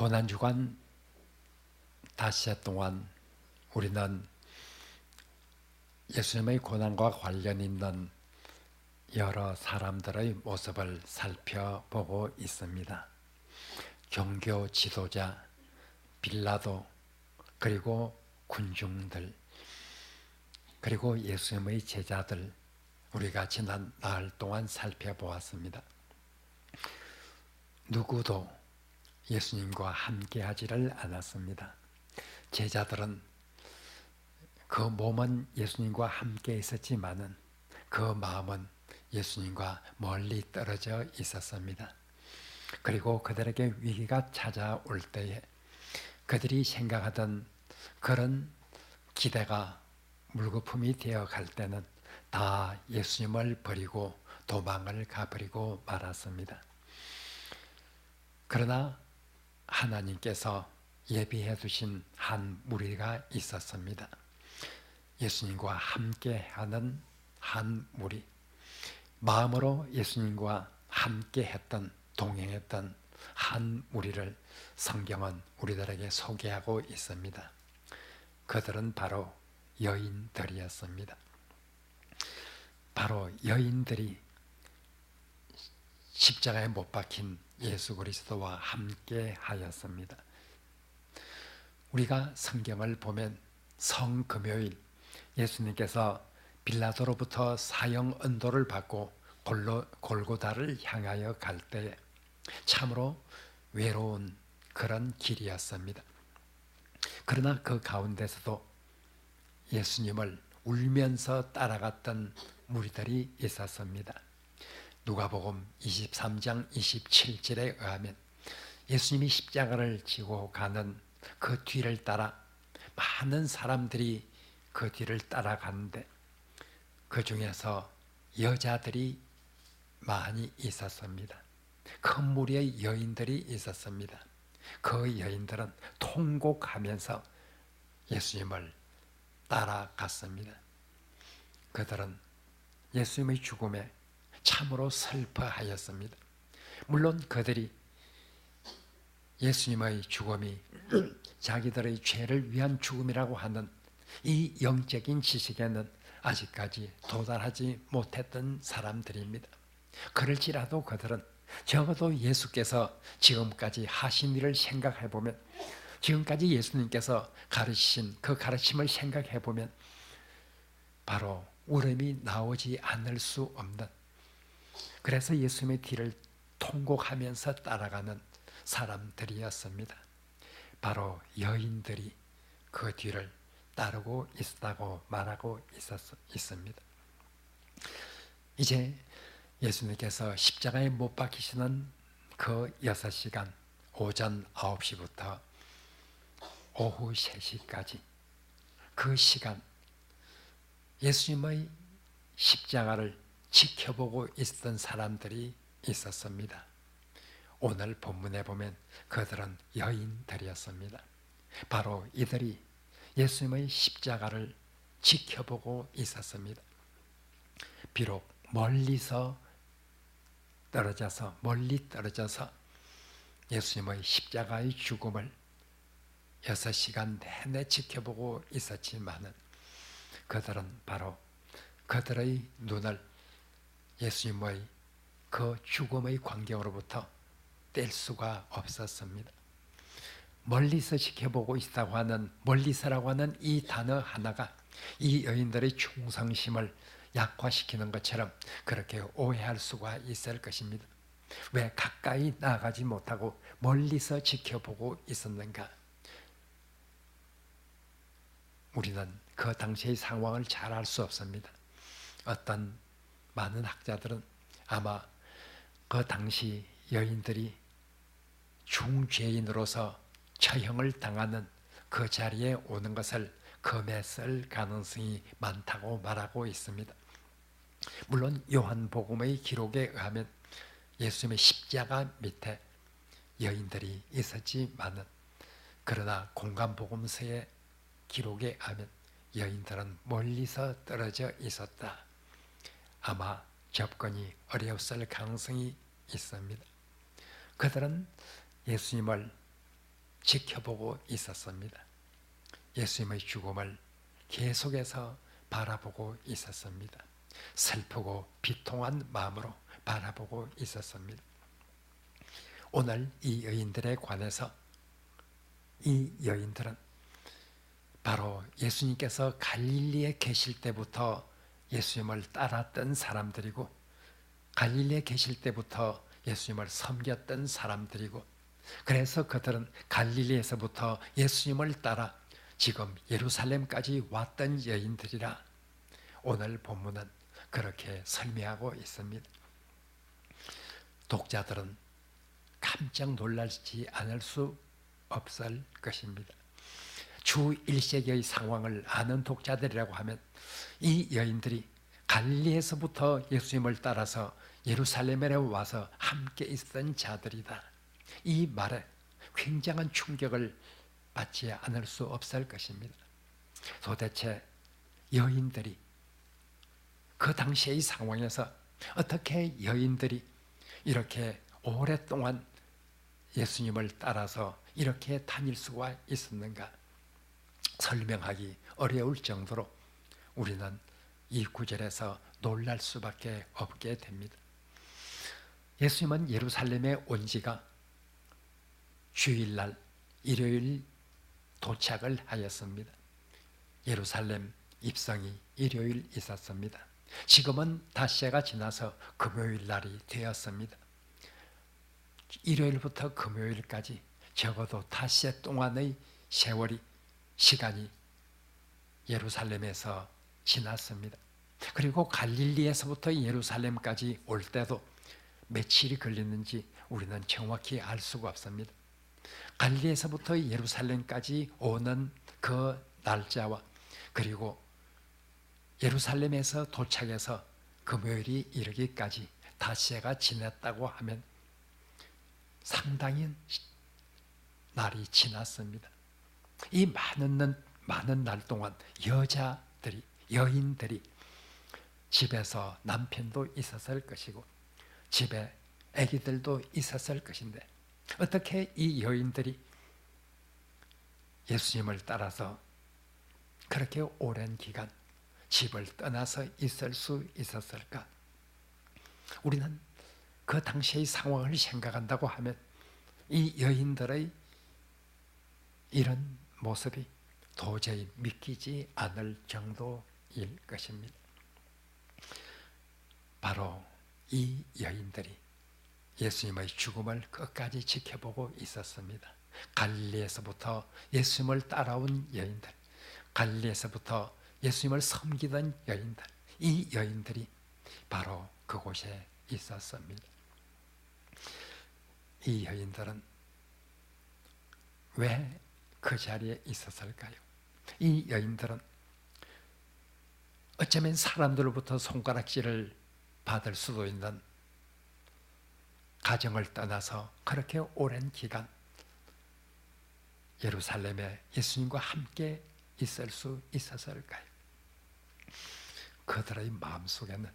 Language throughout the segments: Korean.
고난 주간 다시해 동안 우리는 예수님의 고난과 관련 있는 여러 사람들의 모습을 살펴보고 있습니다. 종교 지도자, 빌라도, 그리고 군중들, 그리고 예수님의 제자들, 우리가 지난 나흘 동안 살펴보았습니다. 누구도 예수님과 함께 하지를 않았습니다. 제자들은 그 몸은 예수님과 함께 있었지만은 그 마음은 예수님과 멀리 떨어져 있었습니다. 그리고 그들에게 위기가 찾아올 때에 그들이 생각하던 그런 기대가 물거품이 되어 갈 때는 다 예수님을 버리고 도망을 가버리고 말았습니다. 그러나 하나님께서 예비해 두신 한 무리가 있었습니다. 예수님과 함께 하는 한 무리. 마음으로 예수님과 함께 했던, 동행했던 한 무리를 성경은 우리들에게 소개하고 있습니다. 그들은 바로 여인들이었습니다. 바로 여인들이 십자가에 못 박힌 예수 그리스도와 함께 하였습니다. 우리가 성경을 보면 성금요일 예수님께서 빌라도로부터 사형 언도를 받고 골로, 골고다를 향하여 갈 때에 참으로 외로운 그런 길이었습니다. 그러나 그 가운데서도 예수님을 울면서 따라갔던 무리들이 있었습니다. 누가복음 23장 27절에 의하면 예수님이 십자가를 지고 가는 그 뒤를 따라 많은 사람들이 그 뒤를 따라가는데 그 중에서 여자들이 많이 있었습니다. 큰 무리의 여인들이 있었습니다. 그 여인들은 통곡하면서 예수님을 따라갔습니다. 그들은 예수님의 죽음에 참으로 슬퍼하였습니다. 물론 그들이 예수님의 죽음이 자기들의 죄를 위한 죽음이라고 하는 이 영적인 지식에는 아직까지 도달하지 못했던 사람들입니다. 그럴지라도 그들은 적어도 예수께서 지금까지 하신 일을 생각해 보면 지금까지 예수님께서 가르치신 그 가르침을 생각해 보면 바로 울음이 나오지 않을 수 없는 그래서 예수님의 뒤를 통곡하면서 따라가는 사람들이었습니다. 바로 여인들이 그 뒤를 따르고 있다고 말하고 있었, 있습니다. 이제 예수님께서 십자가에 못 박히시는 그 6시간 오전 9시부터 오후 3시까지 그 시간 예수님의 십자가를 지켜보고 있던 사람들이 있었습니다. 오늘 본문에 보면 그들은 여인들이었습니다. 바로 이들이 예수님의 십자가를 지켜보고 있었습니다. 비록 멀리서 떨어져서 멀리 떨어져서 예수님의 십자가의 죽음을 6시간 내내 지켜보고 있었지만은 그들은 바로 그들의 눈을 예수님의 그 죽음의 광경으로부터 뗄 수가 없었습니다. 멀리서 지켜보고 있다고 하는 멀리서라고 하는 이 단어 하나가 이 여인들의 충성심을 약화시키는 것처럼 그렇게 오해할 수가 있을 것입니다. 왜 가까이 나가지 못하고 멀리서 지켜보고 있었는가? 우리는 그 당시의 상황을 잘 알 수 없습니다. 어떤 많은 학자들은 아마 그 당시 여인들이 중죄인으로서 처형을 당하는 그 자리에 오는 것을 금했을 가능성이 많다고 말하고 있습니다. 물론 요한복음의 기록에 의하면 예수님의 십자가 밑에 여인들이 있었지만은 그러나 공간복음서의 기록에 의하면 여인들은 멀리서 떨어져 있었다. 아마 접근이 어려웠을 가능성이 있습니다. 그들은 예수님을 지켜보고 있었습니다. 예수님의 죽음을 계속해서 바라보고 있었습니다. 슬프고 비통한 마음으로 바라보고 있었습니다. 오늘 이 여인들에 관해서 이 여인들은 바로 예수님께서 갈릴리에 계실 때부터 예수님을 따랐던 사람들이고 갈릴리에 계실 때부터 예수님을 섬겼던 사람들이고 그래서 그들은 갈릴리에서부터 예수님을 따라 지금 예루살렘까지 왔던 여인들이라 오늘 본문은 그렇게 설명하고 있습니다. 독자들은 깜짝 놀라지 않을 수 없을 것입니다. 주 1세기의 상황을 아는 독자들이라고 하면 이 여인들이 갈리에서부터 예수님을 따라서 예루살렘에 와서 함께 있던 자들이다. 이 말에 굉장한 충격을 받지 않을 수 없을 것입니다. 도대체 여인들이 그 당시의 상황에서 어떻게 여인들이 이렇게 오랫동안 예수님을 따라서 이렇게 다닐 수가 있었는가 설명하기 어려울 정도로 우리는 이 구절에서 놀랄 수밖에 없게 됩니다. 예수님은 예루살렘에 온 지가 주일날 일요일 도착을 하였습니다. 예루살렘 입성이 일요일 있었습니다. 지금은 닷새가 지나서 금요일 날이 되었습니다. 일요일부터 금요일까지 적어도 닷새 동안의 세월이 시간이 예루살렘에서 지났습니다. 그리고 갈릴리에서부터 예루살렘까지 올 때도 며칠이 걸리는지 우리는 정확히 알 수가 없습니다. 갈리에서부터 예루살렘까지 오는 그 날짜와 그리고 예루살렘에서 도착해서 금요일이 이르기까지 닷새가 지났다고 하면 상당히 날이 지났습니다. 이 많은 많은 날 동안 여자들이 여인들이 집에서 남편도 있었을 것이고 집에 아기들도 있었을 것인데 어떻게 이 여인들이 예수님을 따라서 그렇게 오랜 기간 집을 떠나서 있을 수 있었을까? 우리는 그 당시의 상황을 생각한다고 하면 이 여인들의 이런 모습이 도저히 믿기지 않을 정도일 것입니다. 바로 이 여인들이 예수님의 죽음을 끝까지 지켜보고 있었습니다. 갈리에서부터 예수님을 따라온 여인들, 갈리에서부터 예수님을 섬기던 여인들, 이 여인들이 바로 그곳에 있었습니다. 이 여인들은 왜 그 자리에 있었을까요? 이 여인들은 어쩌면 사람들로부터 손가락질을 받을 수도 있는 가정을 떠나서 그렇게 오랜 기간 예루살렘에 예수님과 함께 있을 수 있었을까요? 그들의 마음속에는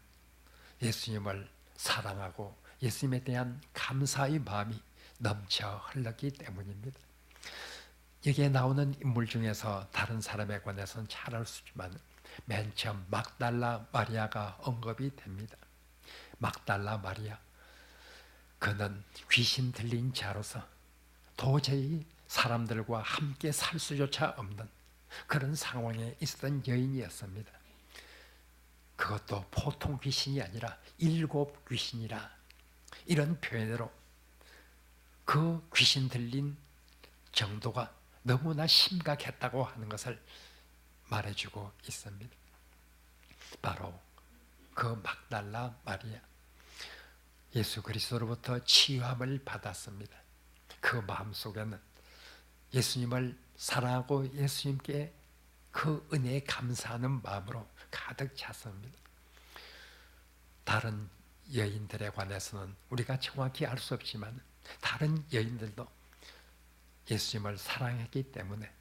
예수님을 사랑하고 예수님에 대한 감사의 마음이 넘쳐 흘렀기 때문입니다. 여기에 나오는 인물 중에서 다른 사람에 관해서는 잘 알 수 있지만 맨 처음 막달라 마리아가 언급이 됩니다. 막달라 마리아 그는 귀신 들린 자로서 도저히 사람들과 함께 살 수조차 없는 그런 상황에 있었던 여인이었습니다. 그것도 보통 귀신이 아니라 일곱 귀신이라 이런 표현으로 그 귀신 들린 정도가 너무나 심각했다고 하는 것을 말해주고 있습니다. 바로 그 막달라 마리아 예수 그리스도로부터 치유함을 받았습니다. 그 마음속에는 예수님을 사랑하고 예수님께 그 은혜에 감사하는 마음으로 가득 찼습니다. 다른 여인들에 관해서는 우리가 정확히 알 수 없지만 다른 여인들도 예수님을 사랑했기 때문에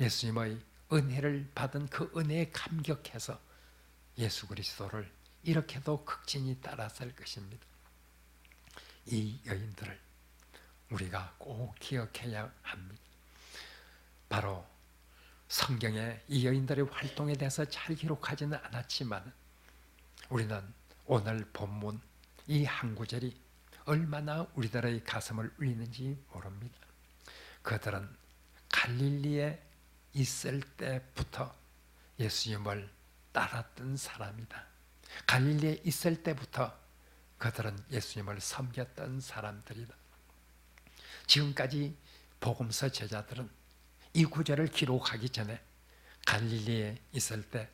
예수님의 은혜를 받은 그 은혜에 감격해서 예수 그리스도를 이렇게도 극진히 따랐을 것입니다. 이 여인들을 우리가 꼭 기억해야 합니다. 바로 성경에 이 여인들의 활동에 대해서 잘 기록하지는 않았지만 우리는 오늘 본문 이 한 구절이 얼마나 우리들의 가슴을 울리는지 모릅니다. 그들은 갈릴리에 있을 때부터 예수님을 따랐던 사람이다. 갈릴리에 있을 때부터 그들은 예수님을 섬겼던 사람들이다. 지금까지 복음서 제자들은 이 구절을 기록하기 전에 갈릴리에 있을 때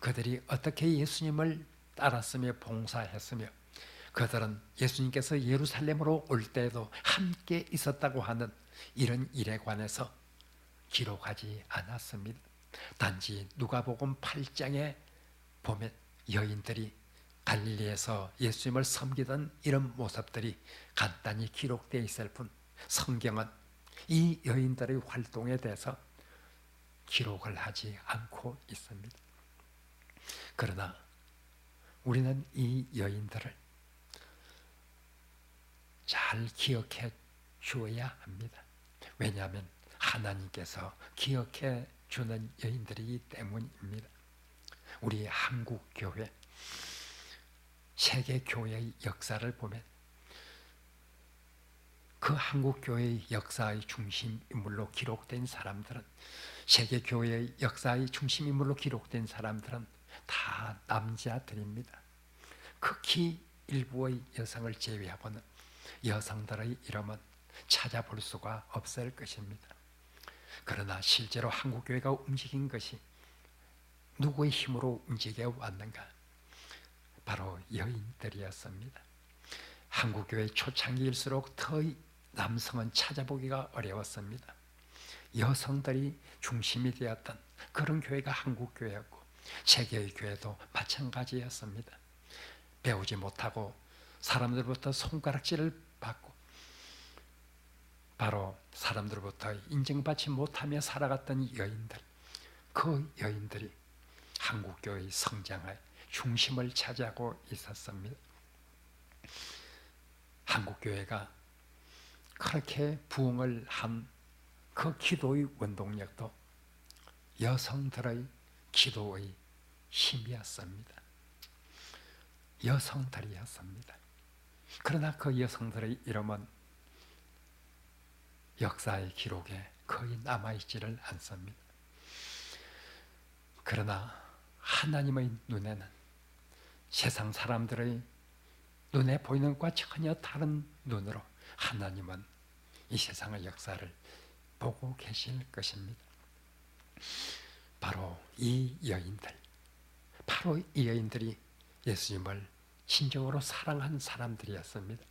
그들이 어떻게 예수님을 따랐으며 봉사했으며 그들은 예수님께서 예루살렘으로 올 때에도 함께 있었다고 하는 이런 일에 관해서 기록하지 않았습니다. 단지 누가복음 8장에 보면 여인들이 갈릴리에서 예수님을 섬기던 이런 모습들이 간단히 기록되어 있을 뿐 성경은 이 여인들의 활동에 대해서 기록을 하지 않고 있습니다. 그러나 우리는 이 여인들을 잘 기억해 주어야 합니다. 왜냐하면 하나님께서 기억해 주는 여인들이기 때문입니다. 우리 한국 교회 세계 교회의 역사를 보면 그 한국 교회의 역사의 중심 인물로 기록된 사람들은 세계 교회의 역사의 중심 인물로 기록된 사람들은 다 남자들입니다. 극히 일부의 여성을 제외하고는 여성들의 이름은 찾아볼 수가 없을 것입니다. 그러나 실제로 한국 교회가 움직인 것이 누구의 힘으로 움직여 왔는가? 바로 여인들이었습니다. 한국 교회 초창기일수록 더 남성은 찾아보기가 어려웠습니다. 여성들이 중심이 되었던 그런 교회가 한국 교회였고 세계의 교회도 마찬가지였습니다. 배우지 못하고 사람들부터 손가락질을 받고 바로 사람들부터 인정받지 못하며 살아갔던 여인들 그 여인들이 한국교회의 성장의 중심을 차지하고 있었습니다. 한국교회가 그렇게 부흥을 한 그 기도의 원동력도 여성들의 기도의 힘이었습니다. 여성들이었습니다. 그러나 그 여성들의 이름은 역사의 기록에 거의 남아있지를 않습니다. 그러나 하나님의 눈에는 세상 사람들의 눈에 보이는 것과 전혀 다른 눈으로 하나님은 이 세상의 역사를 보고 계실 것입니다. 바로 이 여인들, 바로 이 여인들이 예수님을 진정으로 사랑한 사람들이었습니다.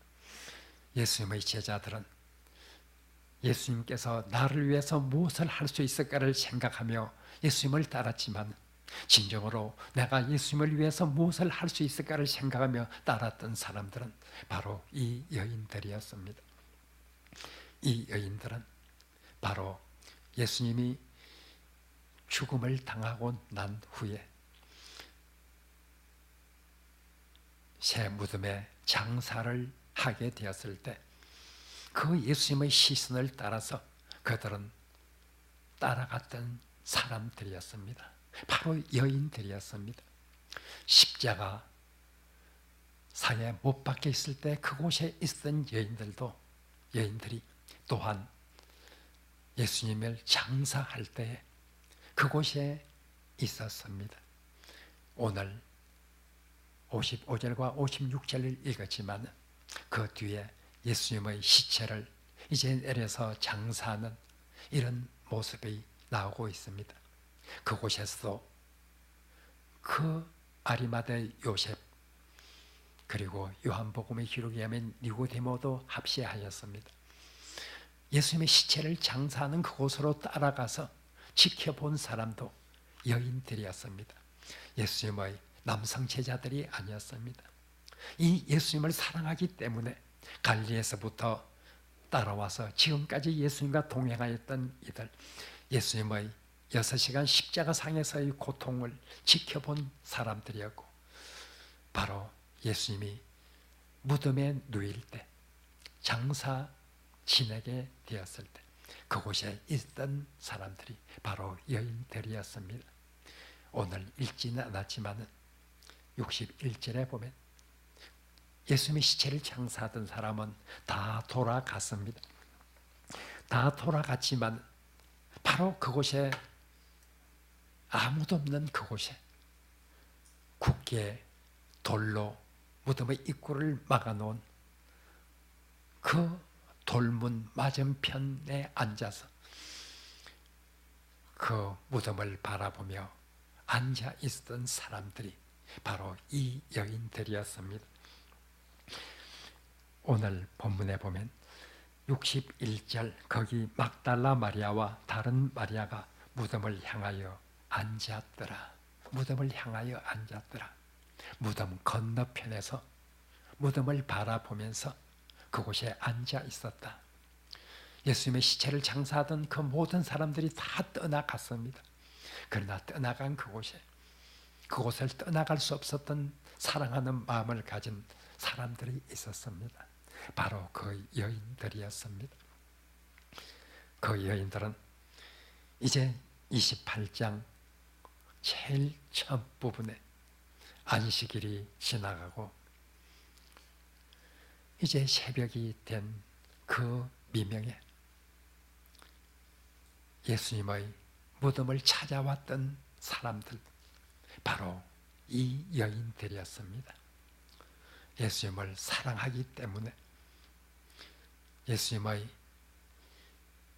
예수님의 제자들은 예수님께서 나를 위해서 무엇을 할 수 있을까를 생각하며 예수님을 따랐지만 진정으로 내가 예수님을 위해서 무엇을 할 수 있을까를 생각하며 따랐던 사람들은 바로 이 여인들이었습니다. 이 여인들은 바로 예수님이 죽음을 당하고 난 후에 새 무덤에 장사를 하게 되었을 때 그 예수님의 시선을 따라서 그들은 따라갔던 사람들이었습니다. 바로 여인들이었습니다. 십자가 상에 못 박혀 있을 때 그곳에 있었던 여인들도 여인들이 또한 예수님을 장사할 때 그곳에 있었습니다. 오늘 55절과 56절을 읽었지만 그 뒤에 예수님의 시체를 이제 내려서 장사하는 이런 모습이 나오고 있습니다. 그곳에서도 그 아리마대 요셉 그리고 요한복음의 기록에 하면 니고데모도 합세하였습니다. 예수님의 시체를 장사하는 그곳으로 따라가서 지켜본 사람도 여인들이었습니다. 예수님의 남성 제자들이 아니었습니다. 이 예수님을 사랑하기 때문에 갈리에서부터 따라와서 지금까지 예수님과 동행하였던 이들 예수님의 6시간 십자가 상에서의 고통을 지켜본 사람들이었고 바로 예수님이 무덤에 누일 때 장사 지내게 되었을 때 그곳에 있던 사람들이 바로 여인들이었습니다. 오늘 읽지는 않았지만 61절에 보면 예수님의 시체를 장사하던 사람은 다 돌아갔습니다. 다 돌아갔지만 바로 그곳에 아무도 없는 그곳에 굳게 돌로 무덤의 입구를 막아놓은 그 돌문 맞은편에 앉아서 그 무덤을 바라보며 앉아 있었던 사람들이 바로 이 여인들이었습니다. 오늘 본문에 보면 61절 거기 막달라 마리아와 다른 마리아가 무덤을 향하여 앉았더라. 무덤을 향하여 앉았더라. 무덤 건너편에서 무덤을 바라보면서 그곳에 앉아 있었다. 예수님의 시체를 장사하던 그 모든 사람들이 다 떠나갔습니다. 그러나 떠나간 그곳에 그곳을 떠나갈 수 없었던 사랑하는 마음을 가진 사람들이 있었습니다. 바로 그 여인들이었습니다. 그 여인들은 이제 28장 제일 첫 부분에 안식일이 지나가고 이제 새벽이 된 그 미명에 예수님의 무덤을 찾아왔던 사람들 바로 이 여인들이었습니다. 예수님을 사랑하기 때문에 예수님의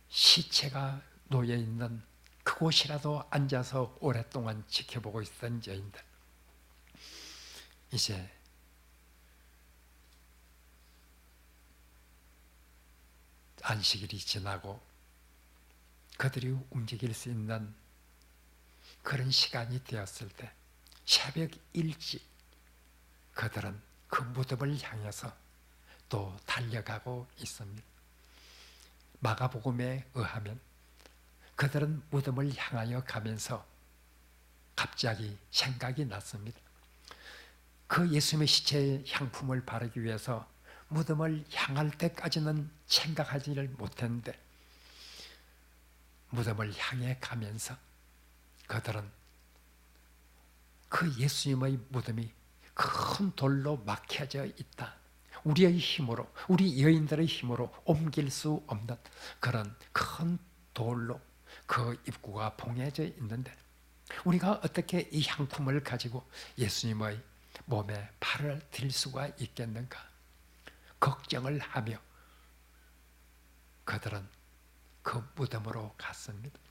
시체가 놓여 있는 그곳이라도 앉아서 오랫동안 지켜보고 있던 여인들. 이제 안식일이 지나고 그들이 움직일 수 있는 그런 시간이 되었을 때 새벽 일찍 그들은 그 무덤을 향해서 또 달려가고 있습니다. 마가복음에 의하면 그들은 무덤을 향하여 가면서 갑자기 생각이 났습니다. 그 예수님의 시체의 향품을 바르기 위해서 무덤을 향할 때까지는 생각하지를 못했는데 무덤을 향해 가면서 그들은 그 예수님의 무덤이 큰 돌로 막혀져 있다. 우리의 힘으로, 우리 여인들의 힘으로 옮길 수 없는 그런 큰 돌로 그 입구가 봉해져 있는데 우리가 어떻게 이 향품을 가지고 예수님의 몸에 발을 댈 수가 있겠는가? 걱정을 하며 그들은 그 무덤으로 갔습니다.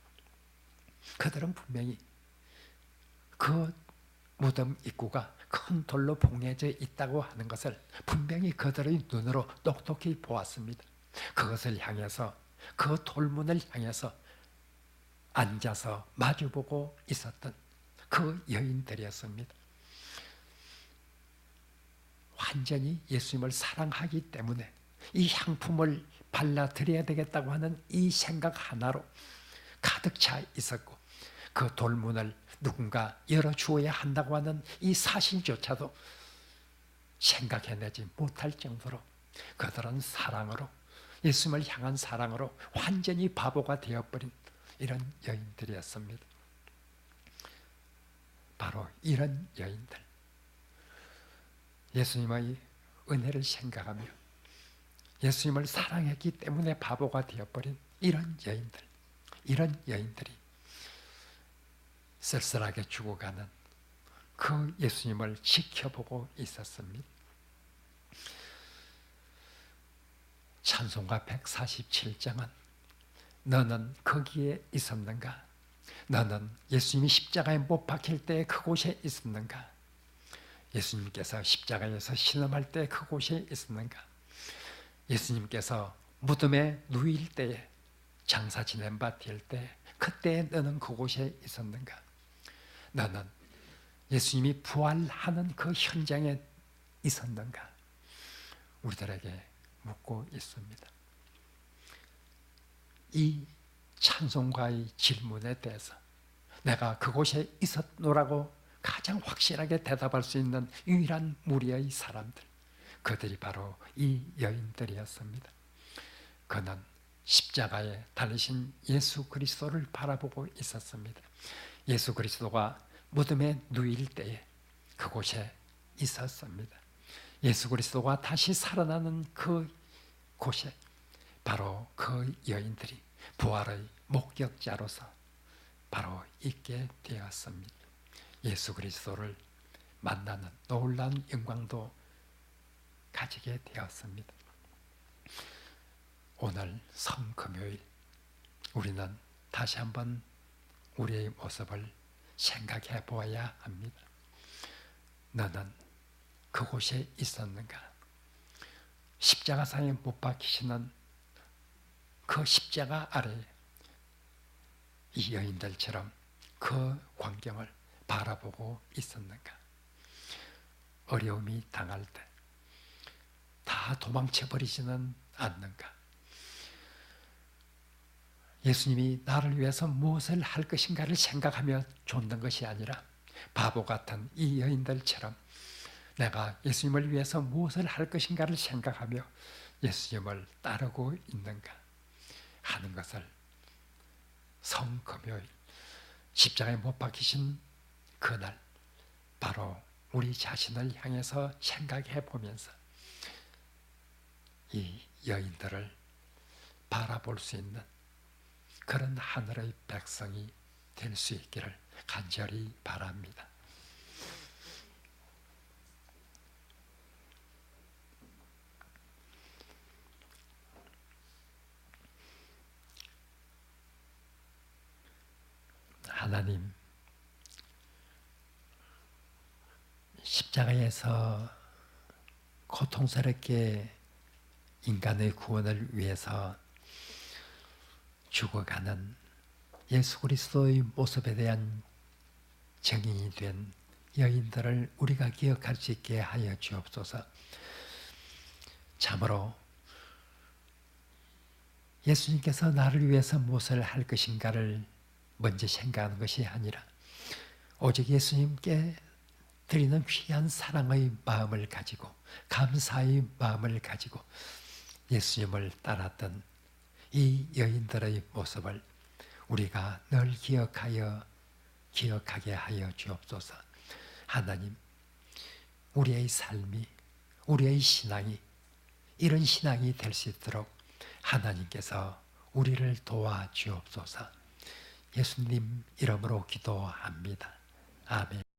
그들은 분명히 그 무덤 입구가 큰 돌로 봉해져 있다고 하는 것을 분명히 그들의 눈으로 똑똑히 보았습니다. 그것을 향해서 그 돌문을 향해서 앉아서 마주보고 있었던 그 여인들이었습니다. 완전히 예수님을 사랑하기 때문에 이 향품을 발라드려야 되겠다고 하는 이 생각 하나로 가득 차 있었고 그 돌문을 누군가 열어주어야 한다고 하는 이 사실조차도 생각해내지 못할 정도로 그들은 사랑으로 예수님을 향한 사랑으로 완전히 바보가 되어버린 이런 여인들이었습니다. 바로 이런 여인들. 예수님의 은혜를 생각하며 예수님을 사랑했기 때문에 바보가 되어버린 이런 여인들, 이런 여인들이 쓸쓸하게 죽어가는 그 예수님을 지켜보고 있었습니다. 찬송가 147장은 너는 거기에 있었는가? 너는 예수님이 십자가에 못 박힐 때 그곳에 있었는가? 예수님께서 십자가에서 신음할 때 그곳에 있었는가? 예수님께서 무덤에 누일 때에 장사 지낸 바 될 때 그때 너는 그곳에 있었는가? 너는 예수님이 부활하는 그 현장에 있었는가? 우리들에게 묻고 있습니다. 이 찬송가의 질문에 대해서 내가 그곳에 있었노라고 가장 확실하게 대답할 수 있는 유일한 무리의 사람들, 그들이 바로 이 여인들이었습니다. 그는 십자가에 달리신 예수 그리스도를 바라보고 있었습니다. 예수 그리스도가 무덤에 누일 때에 그곳에 있었습니다. 예수 그리스도가 다시 살아나는 그 곳에 바로 그 여인들이 부활의 목격자로서 바로 있게 되었습니다. 예수 그리스도를 만나는 놀라운 영광도 가지게 되었습니다. 오늘 성금요일 우리는 다시 한번 우리의 모습을 생각해 보아야 합니다. 너는 그곳에 있었는가? 십자가상에 못 박히시는 그 십자가 아래 이 여인들처럼 그 광경을 바라보고 있었는가? 어려움이 당할 때 다 도망쳐 버리지는 않는가? 예수님이 나를 위해서 무엇을 할 것인가를 생각하며 쫓는 것이 아니라 바보 같은 이 여인들처럼 내가 예수님을 위해서 무엇을 할 것인가를 생각하며 예수님을 따르고 있는가 하는 것을 성금요일 십자가에 못 박히신 그날 바로 우리 자신을 향해서 생각해 보면서 이 여인들을 바라볼 수 있는 그런 하늘의 백성이 될 수 있기를 간절히 바랍니다. 하나님, 십자가에서 고통스럽게 인간의 구원을 위해서 죽어가는 예수 그리스도의 모습에 대한 정인이 된 여인들을 우리가 기억할 수 있게 하여 주옵소서. 참으로 예수님께서 나를 위해서 무엇을 할 것인가를 먼저 생각하는 것이 아니라 오직 예수님께 드리는 귀한 사랑의 마음을 가지고 감사의 마음을 가지고 예수님을 따랐던 이 여인들의 모습을 우리가 늘 기억하여 기억하게 하여 주옵소서. 하나님, 우리의 삶이 우리의 신앙이 이런 신앙이 될 수 있도록 하나님께서 우리를 도와 주옵소서. 예수님 이름으로 기도합니다. 아멘.